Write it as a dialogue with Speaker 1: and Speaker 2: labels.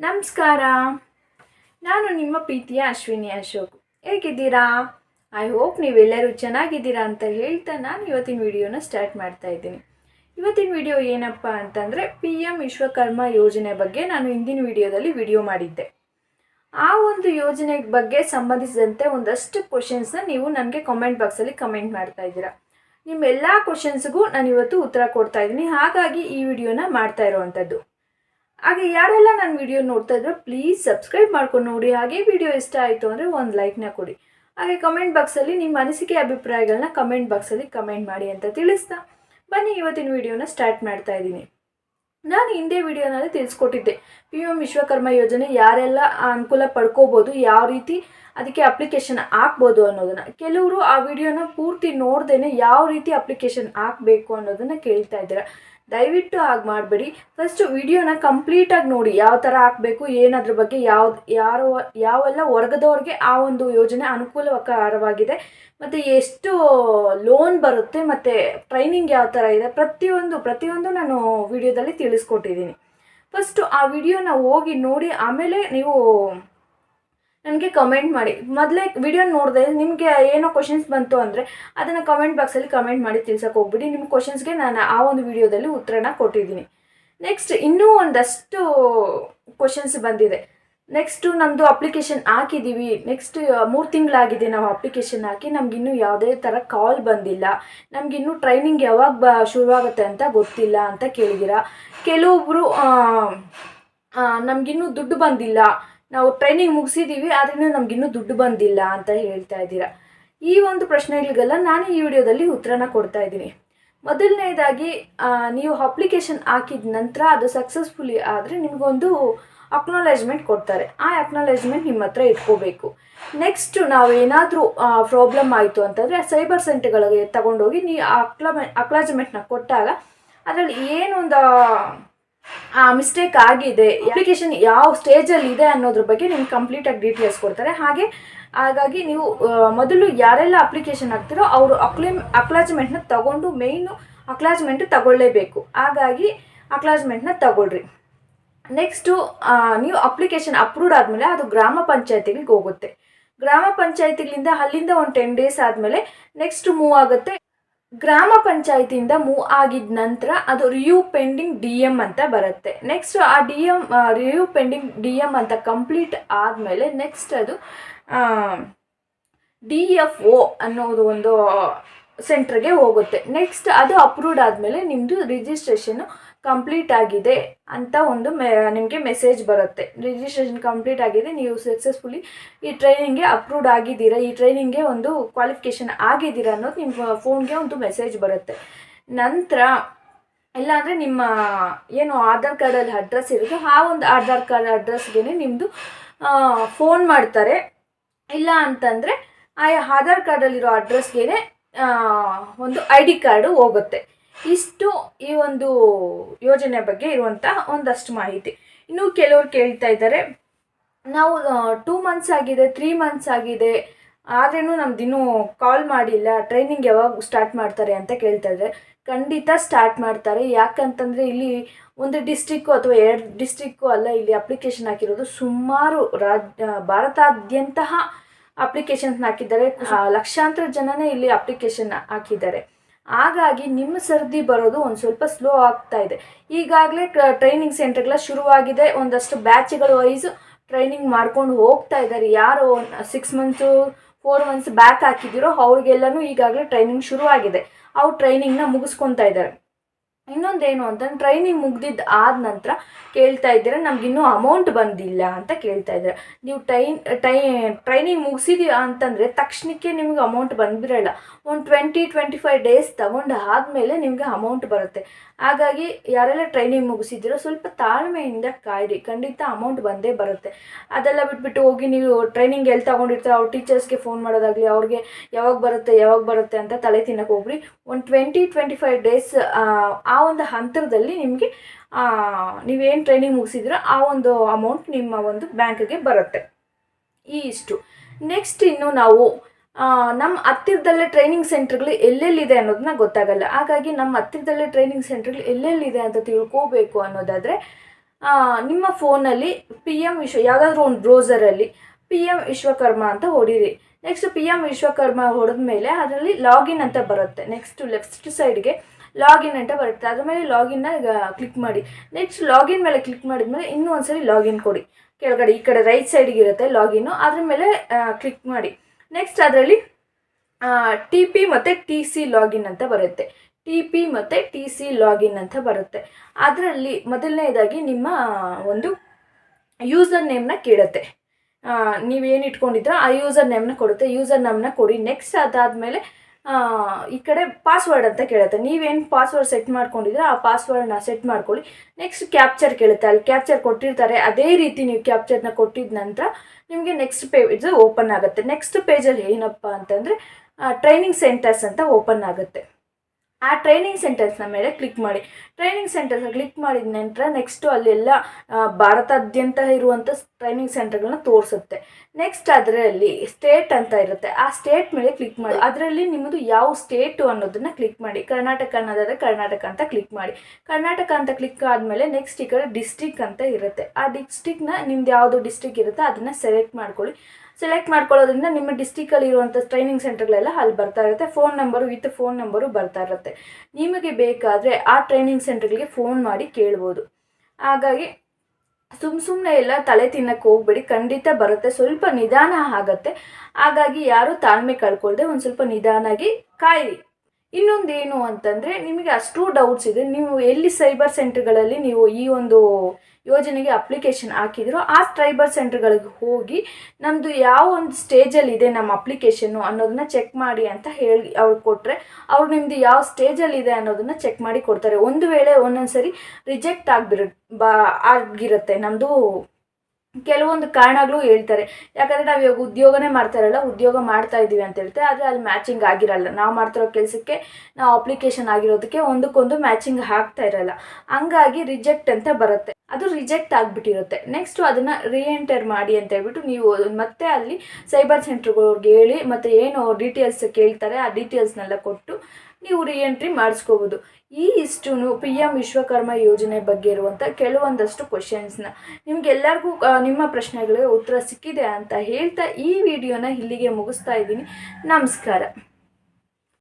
Speaker 1: ನಮಸ್ಕಾರ. ನಾನು ನಿಮ್ಮ ಪ್ರೀತಿಯ ಅಶ್ವಿನಿ ಅಶೋಕ್. ಹೇಗಿದ್ದೀರಾ? ಐ ಹೋಪ್ ನೀವೆಲ್ಲರೂ ಚೆನ್ನಾಗಿದ್ದೀರಾ ಅಂತ ಹೇಳ್ತಾ ನಾನು ಇವತ್ತಿನ ವಿಡಿಯೋನ ಸ್ಟಾರ್ಟ್ ಮಾಡ್ತಾ ಇದ್ದೀನಿ. ಇವತ್ತಿನ ವಿಡಿಯೋ ಏನಪ್ಪ ಅಂತಂದರೆ ಪಿ ಎಂ ವಿಶ್ವಕರ್ಮ ಯೋಜನೆ ಬಗ್ಗೆ ನಾನು ಹಿಂದಿನ ವಿಡಿಯೋದಲ್ಲಿ ವಿಡಿಯೋ ಮಾಡಿದ್ದೆ. ಆ ಒಂದು ಯೋಜನೆ ಬಗ್ಗೆ ಸಂಬಂಧಿಸಿದಂತೆ ಒಂದಷ್ಟು ಕ್ವಶನ್ಸ್ನ ನೀವು ನನಗೆ ಕಮೆಂಟ್ ಬಾಕ್ಸಲ್ಲಿ ಕಮೆಂಟ್ ಮಾಡ್ತಾ ಇದ್ದೀರಾ. ನಿಮ್ಮ ಎಲ್ಲ ಕ್ವಶನ್ಸ್ಗೂ ನಾನು ಇವತ್ತು ಉತ್ತರ ಕೊಡ್ತಾ ಇದ್ದೀನಿ. ಹಾಗಾಗಿ ಈ ವಿಡಿಯೋನ ಮಾಡ್ತಾ ಇರೋವಂಥದ್ದು. ಹಾಗೆ ಯಾರೆಲ್ಲ ನನ್ನ ವಿಡಿಯೋ ನೋಡ್ತಾ ಇದ್ರೆ ಪ್ಲೀಸ್ ಸಬ್ಸ್ಕ್ರೈಬ್ ಮಾಡ್ಕೊಂಡು ನೋಡಿ. ಹಾಗೆ ವಿಡಿಯೋ ಇಷ್ಟ ಆಯಿತು ಅಂದರೆ ಒಂದು ಲೈಕ್ನ ಕೊಡಿ. ಹಾಗೆ ಕಮೆಂಟ್ ಬಾಕ್ಸಲ್ಲಿ ನಿಮ್ಮ ಅನಿಸಿಕೆ ಅಭಿಪ್ರಾಯಗಳನ್ನ ಕಮೆಂಟ್ ಬಾಕ್ಸಲ್ಲಿ ಕಮೆಂಟ್ ಮಾಡಿ ಅಂತ ತಿಳಿಸ್ತಾ. ಬನ್ನಿ, ಇವತ್ತಿನ ವಿಡಿಯೋನ ಸ್ಟಾರ್ಟ್ ಮಾಡ್ತಾ ಇದ್ದೀನಿ. ನಾನು ಹಿಂದೆ ವಿಡಿಯೋನಲ್ಲಿ ತಿಳಿಸ್ಕೊಟ್ಟಿದ್ದೆ. ಪಿ ಎಂ ವಿಶ್ವಕರ್ಮ ಯೋಜನೆ ಯಾರೆಲ್ಲ ಅನುಕೂಲ ಪಡ್ಕೋಬೋದು, ಯಾವ ರೀತಿ ಅದಕ್ಕೆ ಅಪ್ಲಿಕೇಶನ್ ಹಾಕ್ಬೋದು ಅನ್ನೋದನ್ನು. ಕೆಲವರು ಆ ವಿಡಿಯೋನ ಪೂರ್ತಿ ನೋಡ್ದೇನೆ ಯಾವ ರೀತಿ ಅಪ್ಲಿಕೇಶನ್ ಹಾಕಬೇಕು ಅನ್ನೋದನ್ನು ಕೇಳ್ತಾ ಇದ್ದೀರಾ. ದಯವಿಟ್ಟು ಹಾಗೆ ಮಾಡಬೇಡಿ. ಫಸ್ಟು ವಿಡಿಯೋನ ಕಂಪ್ಲೀಟಾಗಿ ನೋಡಿ ಯಾವ ಥರ ಹಾಕಬೇಕು, ಏನದ್ರ ಬಗ್ಗೆ ಯಾವ್ದು ಯಾರು, ಯಾವೆಲ್ಲ ವರ್ಗದವ್ರಿಗೆ ಆ ಒಂದು ಯೋಜನೆ ಅನುಕೂಲಕರವಾಗಿದೆ. ಮತ್ತು ಎಷ್ಟು ಲೋನ್ ಬರುತ್ತೆ, ಮತ್ತು ಟ್ರೈನಿಂಗ್ ಯಾವ ಥರ ಇದೆ, ಪ್ರತಿಯೊಂದು ಪ್ರತಿಯೊಂದು ನಾನು ವಿಡಿಯೋದಲ್ಲಿ ತಿಳಿಸ್ಕೊಟ್ಟಿದ್ದೀನಿ. ಫಸ್ಟು ಆ ವಿಡಿಯೋನ ಹೋಗಿ ನೋಡಿ, ಆಮೇಲೆ ನೀವು ನನಗೆ ಕಮೆಂಟ್ ಮಾಡಿ. ಮೊದಲೇ ವಿಡಿಯೋ ನೋಡಿದೆ ನಿಮಗೆ ಏನೋ ಕ್ವಶನ್ಸ್ ಬಂತು ಅಂದರೆ ಅದನ್ನು ಕಮೆಂಟ್ ಬಾಕ್ಸಲ್ಲಿ ಕಮೆಂಟ್ ಮಾಡಿ ತಿಳ್ಸಕ್ಕೆ ಹೋಗ್ಬಿಡಿ. ನಿಮ್ಮ ಕ್ವಶನ್ಸ್ಗೆ ನಾನು ಆ ಒಂದು ವಿಡಿಯೋದಲ್ಲಿ ಉತ್ತರನ ಕೊಟ್ಟಿದ್ದೀನಿ. ನೆಕ್ಸ್ಟ್ ಇನ್ನೂ ಒಂದಷ್ಟು ಕ್ವಶನ್ಸ್ ಬಂದಿದೆ. ನೆಕ್ಸ್ಟು ನಮ್ಮದು ಅಪ್ಲಿಕೇಶನ್ ಹಾಕಿದ್ದೀವಿ ನೆಕ್ಸ್ಟ್ ಮೂರು ತಿಂಗಳಾಗಿದೆ ನಾವು ಅಪ್ಲಿಕೇಶನ್ ಹಾಕಿ. ನಮಗಿನ್ನೂ ಯಾವುದೇ ಥರ ಕಾಲ್ ಬಂದಿಲ್ಲ. ನಮಗಿನ್ನೂ ಟ್ರೈನಿಂಗ್ ಯಾವಾಗ ಬ, ಶುರುವಾಗುತ್ತೆ ಅಂತ ಗೊತ್ತಿಲ್ಲ ಅಂತ ಕೇಳಿದ್ದೀರಾ ಕೆಲವೊಬ್ಬರು ನಮಗಿನ್ನೂ ದುಡ್ಡು ಬಂದಿಲ್ಲ. ನಾವು ಟ್ರೈನಿಂಗ್ ಮುಗಿಸಿದ್ದೀವಿ ಆದ್ರೂ ನಮಗಿನ್ನೂ ದುಡ್ಡು ಬಂದಿಲ್ಲ ಅಂತ ಹೇಳ್ತಾ ಇದ್ದೀರಾ? ಈ ಒಂದು ಪ್ರಶ್ನೆಗಳಿಗೆಲ್ಲ ನಾನು ಈ ವಿಡಿಯೋದಲ್ಲಿ ಉತ್ತರನ ಕೊಡ್ತಾ ಇದ್ದೀನಿ. ಮೊದಲನೇದಾಗಿ ನೀವು ಅಪ್ಲಿಕೇಶನ್ ಹಾಕಿದ ನಂತರ ಅದು ಸಕ್ಸಸ್ಫುಲಿ ಆದರೆ ನಿಮಗೊಂದು ಅಕ್ನಾಲೇಜ್ಮೆಂಟ್ ಕೊಡ್ತಾರೆ. ಆ ಅಕ್ನಾಲೇಜ್ಮೆಂಟ್ ನಿಮ್ಮ ಹತ್ರ ಇಟ್ಕೋಬೇಕು. ನೆಕ್ಸ್ಟು ನಾವು ಏನಾದರೂ ಪ್ರಾಬ್ಲಮ್ ಆಯಿತು ಅಂತಂದರೆ ಸೈಬರ್ ಸೆಂಟರ್ಗಳಿಗೆ ತಗೊಂಡೋಗಿ ನೀವು ಅಕ್ಲಮೆ ಅಕ್ಲಾಜ್ಮೆಂಟ್ನ ಕೊಟ್ಟಾಗ ಅದರಲ್ಲಿ ಏನೊಂದು ಆ ಮಿಸ್ಟೇಕ್ ಆಗಿದೆ. ಅಪ್ಲಿಕೇಶನ್ ಯಾವ ಸ್ಟೇಜಲ್ಲಿ ಇದೆ ಅನ್ನೋದ್ರ ಬಗ್ಗೆ ನಿಮ್ಗೆ ಕಂಪ್ಲೀಟಾಗಿ ಡೀಟೇಲ್ಸ್ ಕೊಡ್ತಾರೆ. ಹಾಗೆ, ಹಾಗಾಗಿ ನೀವು ಮೊದಲು ಯಾರೆಲ್ಲ ಅಪ್ಲಿಕೇಶನ್ ಹಾಕ್ತಿರೋ ಅವರು ಅಕ್ಲೇ ಅಕ್ಲಾಜ್ಮೆಂಟ್ನ ತಗೊಂಡು ಮೇಯ್ನು ಅಕ್ಲಾಜ್ಮೆಂಟ್ ತಗೊಳ್ಳೇಬೇಕು. ಹಾಗಾಗಿ ಅಕ್ಲಾಜ್ಮೆಂಟ್ನ ತಗೊಳ್ರಿ. ನೆಕ್ಸ್ಟು ನೀವು ಅಪ್ಲಿಕೇಶನ್ ಅಪ್ರೂವ್ಡ್ ಆದಮೇಲೆ ಅದು ಗ್ರಾಮ ಪಂಚಾಯತಿಗಳಿಗೆ ಹೋಗುತ್ತೆ. ಗ್ರಾಮ ಪಂಚಾಯತಿಗಳಿಂದ ಅಲ್ಲಿಂದ ಒಂದು ಟೆನ್ ಡೇಸ್ ಆದಮೇಲೆ ನೆಕ್ಸ್ಟ್ ಮೂವ್ ಆಗುತ್ತೆ. ಗ್ರಾಮ ಪಂಚಾಯತಿಯಿಂದ ಮೂವ್ ಆಗಿದ ನಂತರ ಅದು ರಿಯೂ ಪೆಂಡಿಂಗ್ ಡಿ ಎಂ ಅಂತ ಬರುತ್ತೆ. ನೆಕ್ಸ್ಟ್ ಆ D M review pending D M ಅಂತ ಕಂಪ್ಲೀಟ್ ಆದಮೇಲೆ ನೆಕ್ಸ್ಟ್ ಅದು ಡಿ ಎಫ್ ಒ ಅನ್ನೋದು ಒಂದು ಸೆಂಟ್ರಿಗೆ ಹೋಗುತ್ತೆ. ನೆಕ್ಸ್ಟ್ ಅದು ಅಪ್ರೂವ್ಡ್ ಆದಮೇಲೆ ನಿಮ್ಮದು ರಿಜಿಸ್ಟ್ರೇಷನ್ನು ಕಂಪ್ಲೀಟ್ ಆಗಿದೆ ಅಂತ ಒಂದು ಮೆ, ನಿಮಗೆ ಮೆಸೇಜ್ ಬರುತ್ತೆ. ರಿಜಿಸ್ಟ್ರೇಷನ್ ಕಂಪ್ಲೀಟ್ ಆಗಿದೆ, ನೀವು ಸಕ್ಸಸ್ಫುಲಿ ಈ ಟ್ರೈನಿಂಗ್ಗೆ ಅಪ್ರೂವ್ಡ್ ಆಗಿದ್ದೀರಾ, ಈ ಟ್ರೈನಿಂಗ್ಗೆ ಒಂದು ಕ್ವಾಲಿಫಿಕೇಷನ್ ಆಗಿದ್ದೀರಾ ಅನ್ನೋದು ನಿಮ್ಮ ಫೋನ್ಗೆ ಒಂದು ಮೆಸೇಜ್ ಬರುತ್ತೆ. ನಂತರ ಇಲ್ಲಾಂದರೆ ನಿಮ್ಮ ಏನು ಆಧಾರ್ ಕಾರ್ಡಲ್ಲಿ ಅಡ್ರೆಸ್ ಇರುತ್ತೋ ಆ ಒಂದು ಆಧಾರ್ ಕಾರ್ಡ್ ಅಡ್ರೆಸ್ಗೆ ನಿಮ್ಮದು ಫೋನ್ ಮಾಡ್ತಾರೆ. ಇಲ್ಲ ಅಂತಂದರೆ ಆ ಆಧಾರ್ ಕಾರ್ಡಲ್ಲಿರೋ ಅಡ್ರೆಸ್ಗೆ ಒಂದು ಐ ಡಿ ಕಾರ್ಡು ಹೋಗುತ್ತೆ. ಇಷ್ಟು ಈ ಒಂದು ಯೋಜನೆ ಬಗ್ಗೆ ಇರುವಂಥ ಒಂದಷ್ಟು ಮಾಹಿತಿ. ಇನ್ನು ಕೆಲವರು ಕೇಳ್ತಾ ಇದ್ದಾರೆ, ನಾವು ಟೂ ಮಂತ್ಸ್ ಆಗಿದೆ ತ್ರೀ ಮಂತ್ಸ್ ಆಗಿದೆ ಆದ್ರೂ ನಮ್ದಿನ್ನೂ ಕಾಲ್ ಮಾಡಿಲ್ಲ ಟ್ರೈನಿಂಗ್ ಯಾವಾಗ ಸ್ಟಾರ್ಟ್ ಮಾಡ್ತಾರೆ ಅಂತ ಕೇಳ್ತಾ ಇದ್ದಾರೆ. ಖಂಡಿತ ಸ್ಟಾರ್ಟ್ ಮಾಡ್ತಾರೆ. ಯಾಕಂತಂದರೆ ಇಲ್ಲಿ ಒಂದು ಡಿಸ್ಟ್ರಿಕ್ಕು ಅಥವಾ ಎರಡು ಡಿಸ್ಟ್ರಿಕ್ಕು ಅಲ್ಲ, ಇಲ್ಲಿ ಅಪ್ಲಿಕೇಶನ್ ಹಾಕಿರೋದು ಸುಮಾರು ರಾಜ್ ಭಾರತಾದ್ಯಂತಹ ಅಪ್ಲಿಕೇಶನ್ಸ್ನ ಹಾಕಿದ್ದಾರೆ. ಲಕ್ಷಾಂತರ ಜನನೇ ಇಲ್ಲಿ ಅಪ್ಲಿಕೇಶನ್ ಹಾಕಿದ್ದಾರೆ. ಹಾಗಾಗಿ ನಿಮ್ಮ ಸರ್ದಿ ಬರೋದು ಒಂದು ಸ್ವಲ್ಪ ಸ್ಲೋ ಆಗ್ತಾ ಇದೆ. ಈಗಾಗಲೇ ಟ್ರೈನಿಂಗ್ ಸೆಂಟರ್ಗಳ ಶುರುವಾಗಿದೆ. ಒಂದಷ್ಟು ಬ್ಯಾಚ್ಗಳು ವೈಸ್ ಟ್ರೈನಿಂಗ್ ಮಾಡ್ಕೊಂಡು ಹೋಗ್ತಾ ಇದ್ದಾರೆ. ಯಾರು six months four months back ಹಾಕಿದ್ದೀರೋ ಅವ್ರಿಗೆಲ್ಲನೂ ಈಗಾಗಲೇ ಟ್ರೈನಿಂಗ್ ಶುರುವಾಗಿದೆ. ಅವ್ರು ಟ್ರೈನಿಂಗ್ನ ಮುಗಿಸ್ಕೊತಾ ಇದ್ದಾರೆ. ಇನ್ನೊಂದೇನು ಅಂತಂದ್ರೆ ಟ್ರೈನಿಂಗ್ ಮುಗ್ದಿದ್ದು ಆದ ನಂತರ ಕೇಳ್ತಾ ಇದ್ದೀರಾ, ನಮಗಿನ್ನೂ ಅಮೌಂಟ್ ಬಂದಿಲ್ಲ ಅಂತ ಕೇಳ್ತಾ ಇದ್ದಾರೆ. ನೀವು ಟೈನ್ ಟೈ ಟ್ರೈನಿಂಗ್ ಮುಗಿಸಿದೀವಿ ಅಂತಂದರೆ ತಕ್ಷಣಕ್ಕೆ ನಿಮ್ಗೆ ಅಮೌಂಟ್ ಬಂದಿರಲ್ಲ ಒಂದು ಟ್ವೆಂಟಿ ಟ್ವೆಂಟಿ ಫೈವ್ ಡೇಸ್ ತಗೊಂಡು ಆದಮೇಲೆ ನಿಮಗೆ ಅಮೌಂಟ್ ಬರುತ್ತೆ. ಹಾಗಾಗಿ ಯಾರೆಲ್ಲ ಟ್ರೈನಿಂಗ್ ಮುಗಿಸಿದ್ದೀರೋ ಸ್ವಲ್ಪ ತಾಳ್ಮೆಯಿಂದ ಕಾಯಿರಿ. ಖಂಡಿತ ಅಮೌಂಟ್ ಬಂದೇ ಬರುತ್ತೆ. ಅದೆಲ್ಲ ಬಿಟ್ಬಿಟ್ಟು ಹೋಗಿ ನೀವು ಟ್ರೈನಿಂಗ್ ಎಲ್ಲಿ ತಗೊಂಡಿರ್ತಾರೆ, ಅವ್ರ ಟೀಚರ್ಸ್ಗೆ ಫೋನ್ ಮಾಡೋದಾಗಲಿ, ಅವ್ರಿಗೆ ಯಾವಾಗ ಬರುತ್ತೆ ಯಾವಾಗ ಬರುತ್ತೆ ಅಂತ ತಲೆ ತಿನ್ನಕ್ಕೆ ಹೋಗ್ರಿ. ಒಂದು ಟ್ವೆಂಟಿ ಟ್ವೆಂಟಿ ಫೈವ್ ಡೇಸ್ ಆ ಒಂದು ಹಂತದಲ್ಲಿ ನಿಮಗೆ ನೀವೇನು ಟ್ರೈನಿಂಗ್ ಮುಗಿಸಿದ್ರೋ ಆ ಒಂದು ಅಮೌಂಟ್ ನಿಮ್ಮ ಒಂದು ಬ್ಯಾಂಕ್ಗೆ ಬರುತ್ತೆ. ಈ ಇಷ್ಟು. ನೆಕ್ಸ್ಟ್ ಇನ್ನು ನಾವು ನಮ್ಮ ಹತ್ತಿರದಲ್ಲೇ ಟ್ರೈನಿಂಗ್ ಸೆಂಟರ್ಗಳು ಎಲ್ಲೆಲ್ಲಿದೆ ಅನ್ನೋದನ್ನ ಗೊತ್ತಾಗಲ್ಲ. ಹಾಗಾಗಿ ನಮ್ಮ ಹತ್ತಿರದಲ್ಲೇ ಟ್ರೈನಿಂಗ್ ಸೆಂಟರ್ಗಳು ಎಲ್ಲೆಲ್ಲಿದೆ ಅಂತ ತಿಳ್ಕೋಬೇಕು ಅನ್ನೋದಾದರೆ ನಿಮ್ಮ ಫೋನಲ್ಲಿ ಪಿ ಎಂ ವಿಶ್ವ, ಯಾವುದಾದ್ರೂ ಒಂದು ಬ್ರೌಸರಲ್ಲಿ ಪಿ ಎಂ ವಿಶ್ವಕರ್ಮ ಅಂತ ಹೊಡೀರಿ. ನೆಕ್ಸ್ಟ್ ಪಿ ಎಂ ವಿಶ್ವಕರ್ಮ ಹೊಡೆದ ಮೇಲೆ ಅದರಲ್ಲಿ ಲಾಗಿನ್ ಅಂತ ಬರುತ್ತೆ. ನೆಕ್ಸ್ಟ್ ಲೆಫ್ಟ್ ಸೈಡ್ಗೆ ಲಾಗಿನ್ ಅಂತ ಬರುತ್ತೆ. ಅದ್ರ ಮೇಲೆ ಲಾಗಿನ್ನ ಕ್ಲಿಕ್ ಮಾಡಿ. ನೆಕ್ಸ್ಟ್ ಲಾಗಿನ್ ಮೇಲೆ ಕ್ಲಿಕ್ ಮಾಡಿದ್ಮೇಲೆ ಇನ್ನೂ ಒಂದ್ಸರಿ ಲಾಗಿನ್ ಕೊಡಿ. ಕೆಳಗಡೆ, ಈ ಕಡೆ ರೈಟ್ ಸೈಡಿಗೆ ಇರುತ್ತೆ ಲಾಗಿನ್ನು. ಅದ್ರ ಮೇಲೆ ಕ್ಲಿಕ್ ಮಾಡಿ. ನೆಕ್ಸ್ಟ್ ಅದರಲ್ಲಿ ಟಿ ಪಿ ಮತ್ತು ಟಿ ಸಿ ಲಾಗಿನ್ ಅಂತ ಬರುತ್ತೆ. ಟಿ ಪಿ ಮತ್ತು ಟಿ ಸಿ ಲಾಗಿನ್ ಅಂತ ಬರುತ್ತೆ. ಅದರಲ್ಲಿ ಮೊದಲನೇದಾಗಿ ನಿಮ್ಮ, ಒಂದು ಯೂಸರ್ ನೇಮ್ನ ಕೇಳುತ್ತೆ. ನೀವೇನು ಇಟ್ಕೊಂಡಿದ್ರೋ ಆ ಯೂಸರ್ ನೇಮ್ನ ಕೊಡುತ್ತೆ. ಯೂಸರ್ ನೇಮ್ನ ಕೊಡಿ. ನೆಕ್ಸ್ಟ್ ಅದಾದಮೇಲೆ ಈ ಕಡೆ ಪಾಸ್ವರ್ಡ್ ಅಂತ ಕೇಳುತ್ತೆ. ನೀವೇನು ಪಾಸ್ವರ್ಡ್ ಸೆಟ್ ಮಾಡ್ಕೊಂಡಿದ್ರೆ ಆ ಪಾಸ್ವರ್ಡ್ನ ಸೆಟ್ ಮಾಡ್ಕೊಳ್ಳಿ. ನೆಕ್ಸ್ಟ್ ಕ್ಯಾಪ್ಚರ್ ಕೇಳುತ್ತೆ. ಅಲ್ಲಿ ಕ್ಯಾಪ್ಚರ್ ಕೊಟ್ಟಿರ್ತಾರೆ. ಅದೇ ರೀತಿ ನೀವು ಕ್ಯಾಪ್ಚರ್ನ ಕೊಟ್ಟಿದ ನಂತರ ನಿಮಗೆ ನೆಕ್ಸ್ಟ್ ಪೇಜ್ ಓಪನ್ ಆಗುತ್ತೆ. ನೆಕ್ಸ್ಟ್ ಪೇಜಲ್ಲಿ ಏನಪ್ಪ ಅಂತಂದರೆ ಟ್ರೈನಿಂಗ್ ಸೆಂಟರ್ಸ್ ಅಂತ ಓಪನ್ ಆಗುತ್ತೆ. ಆ ಟ್ರೈನಿಂಗ್ ಸೆಂಟರ್ಸ್ನ ಮೇಲೆ ಕ್ಲಿಕ್ ಮಾಡಿ. ಟ್ರೈನಿಂಗ್ ಸೆಂಟರ್ಸ್ ಕ್ಲಿಕ್ ಮಾಡಿದ ನಂತರ ನೆಕ್ಸ್ಟು ಅಲ್ಲೆಲ್ಲ ಭಾರತಾದ್ಯಂತ ಇರುವಂಥ ಟ್ರೈನಿಂಗ್ ಸೆಂಟರ್ಗಳನ್ನ ತೋರಿಸುತ್ತೆ. ನೆಕ್ಸ್ಟ್ ಅದರಲ್ಲಿ ಸ್ಟೇಟ್ ಅಂತ ಇರುತ್ತೆ. ಆ ಸ್ಟೇಟ್ ಮೇಲೆ ಕ್ಲಿಕ್ ಮಾಡಿ. ಅದರಲ್ಲಿ ನಿಮ್ಮದು ಯಾವ ಸ್ಟೇಟು ಅನ್ನೋದನ್ನ ಕ್ಲಿಕ್ ಮಾಡಿ. ಕರ್ನಾಟಕ ಅನ್ನೋದಾದರೆ ಕರ್ನಾಟಕ ಅಂತ ಕ್ಲಿಕ್ ಮಾಡಿ. ಕರ್ನಾಟಕ ಅಂತ ಕ್ಲಿಕ್ ಆದಮೇಲೆ ನೆಕ್ಸ್ಟ್ ಈ ಕಡೆ ಡಿಸ್ಟಿಕ್ ಅಂತ ಇರುತ್ತೆ. ಆ ಡಿಸ್ಟಿಕ್ನ ನಿಮ್ದು ಯಾವುದು ಡಿಸ್ಟಿಕ್ ಇರುತ್ತೆ ಅದನ್ನು ಸೆಲೆಕ್ಟ್ ಮಾಡ್ಕೊಳ್ಳಿ. ಸೆಲೆಕ್ಟ್ ಮಾಡ್ಕೊಳ್ಳೋದ್ರಿಂದ ನಿಮ್ಮ ಡಿಸ್ಟಿಕಲ್ಲಿ ಇರುವಂಥ ಟ್ರೈನಿಂಗ್ ಸೆಂಟರ್ಗಳೆಲ್ಲ ಅಲ್ಲಿ ಬರ್ತಾ ಇರುತ್ತೆ. Phone number with phone number ಬರ್ತಾ ಇರುತ್ತೆ. ನಿಮಗೆ ಬೇಕಾದರೆ ಆ ಟ್ರೈನಿಂಗ್ ಸೆಂಟರ್ಗಳಿಗೆ ಫೋನ್ ಮಾಡಿ ಕೇಳ್ಬೋದು. ಹಾಗಾಗಿ ಸುಮ್ ಸುಮ್ಮನೆ ಎಲ್ಲ ತಲೆ ತಿನ್ನಕ್ಕೆ ಹೋಗ್ಬೇಡಿ. ಖಂಡಿತ ಬರುತ್ತೆ. ಸ್ವಲ್ಪ ನಿಧಾನ ಆಗತ್ತೆ. ಹಾಗಾಗಿ ಯಾರು ತಾಳ್ಮೆ ಕಳ್ಕೊಳ್ದೆ ಒಂದು ಸ್ವಲ್ಪ ನಿಧಾನಾಗಿ ಕಾಯಿರಿ. ಇನ್ನೊಂದೇನು ಅಂತಂದರೆ ನಿಮಗೆ ಅಷ್ಟು ಡೌಟ್ಸ್ ಇದೆ. ನೀವು ಎಲ್ಲಿ ಸೈಬರ್ ಸೆಂಟರ್ಗಳಲ್ಲಿ ನೀವು ಈ ಒಂದು ಯೋಜನೆಗೆ ಅಪ್ಲಿಕೇಶನ್ ಹಾಕಿದ್ರು. ಆ ಟ್ರೈಬಲ್ ಸೆಂಟ್ರ್ಗಳಿಗೆ ಹೋಗಿ ನಮ್ಮದು ಯಾವ ಒಂದು ಸ್ಟೇಜಲ್ಲಿ ಇದೆ ನಮ್ಮ ಅಪ್ಲಿಕೇಶನ್ನು ಅನ್ನೋದನ್ನ ಚೆಕ್ ಮಾಡಿ ಅಂತ ಹೇಳಿ ಅವ್ರು ಕೊಟ್ಟರೆ ಅವ್ರು ನಿಮ್ಮದು ಯಾವ ಸ್ಟೇಜಲ್ಲಿ ಇದೆ ಅನ್ನೋದನ್ನ ಚೆಕ್ ಮಾಡಿ ಕೊಡ್ತಾರೆ. ಒಂದು ವೇಳೆ ಒಂದೊಂದು ಸರಿ ರಿಜೆಕ್ಟ್ ಆಗಿಬಿರು ಬಾ ಆಗಿರುತ್ತೆ ನಮ್ಮದು ಕೆಲವೊಂದು ಕಾರಣಗಳು ಹೇಳ್ತಾರೆ. ಯಾಕಂದರೆ ನಾವು ಇವಾಗ ಉದ್ಯೋಗನೇ ಮಾಡ್ತಾ ಇರಲ್ಲ ಉದ್ಯೋಗ ಮಾಡ್ತಾ ಇದ್ದೀವಿ ಅಂತ ಹೇಳ್ತಾರೆ ಆದರೆ ಅಲ್ಲಿ ಮ್ಯಾಚಿಂಗ್ ಆಗಿರಲ್ಲ. ನಾವು ಮಾಡ್ತಿರೋ ಕೆಲಸಕ್ಕೆ ನಾವು ಅಪ್ಲಿಕೇಶನ್ ಆಗಿರೋದಕ್ಕೆ ಒಂದಕ್ಕೊಂದು ಮ್ಯಾಚಿಂಗ್ ಆಗ್ತಾ ಇರಲ್ಲ. ಹಂಗಾಗಿ ರಿಜೆಕ್ಟ್ ಅಂತ ಬರುತ್ತೆ. ಅದು ರಿಜೆಕ್ಟ್ ಆಗಿಬಿಟ್ಟಿರುತ್ತೆ. ನೆಕ್ಸ್ಟು ಅದನ್ನು ರೀಎಂಟರ್ ಮಾಡಿ ಅಂತ ಹೇಳ್ಬಿಟ್ಟು ನೀವು ಮತ್ತೆ ಅಲ್ಲಿ ಸೈಬರ್ ಸೆಂಟ್ರ್ಗಳಿಗೆ ಹೇಳಿ, ಮತ್ತು ಏನು ಡೀಟೇಲ್ಸ್ ಕೇಳ್ತಾರೆ, ಆ ಡೀಟೇಲ್ಸ್ನೆಲ್ಲ ಕೊಟ್ಟು ನೀವು ರೀಎಂಟ್ರಿ ಮಾಡಿಸ್ಕೋಬೋದು. ಈ ಇಷ್ಟು ಪಿ ಎಂ ವಿಶ್ವಕರ್ಮ ಯೋಜನೆ ಬಗ್ಗೆ ಇರುವಂಥ ಕೆಲವೊಂದಷ್ಟು ಕ್ವಶನ್ಸ್ನ ನಿಮಗೆಲ್ಲರಿಗೂ ನಿಮ್ಮ ಪ್ರಶ್ನೆಗಳಿಗೆ ಉತ್ತರ ಸಿಕ್ಕಿದೆ ಅಂತ ಹೇಳ್ತಾ ಈ ವಿಡಿಯೋನ ಇಲ್ಲಿಗೆ ಮುಗಿಸ್ತಾ ಇದ್ದೀನಿ. ನಮಸ್ಕಾರ.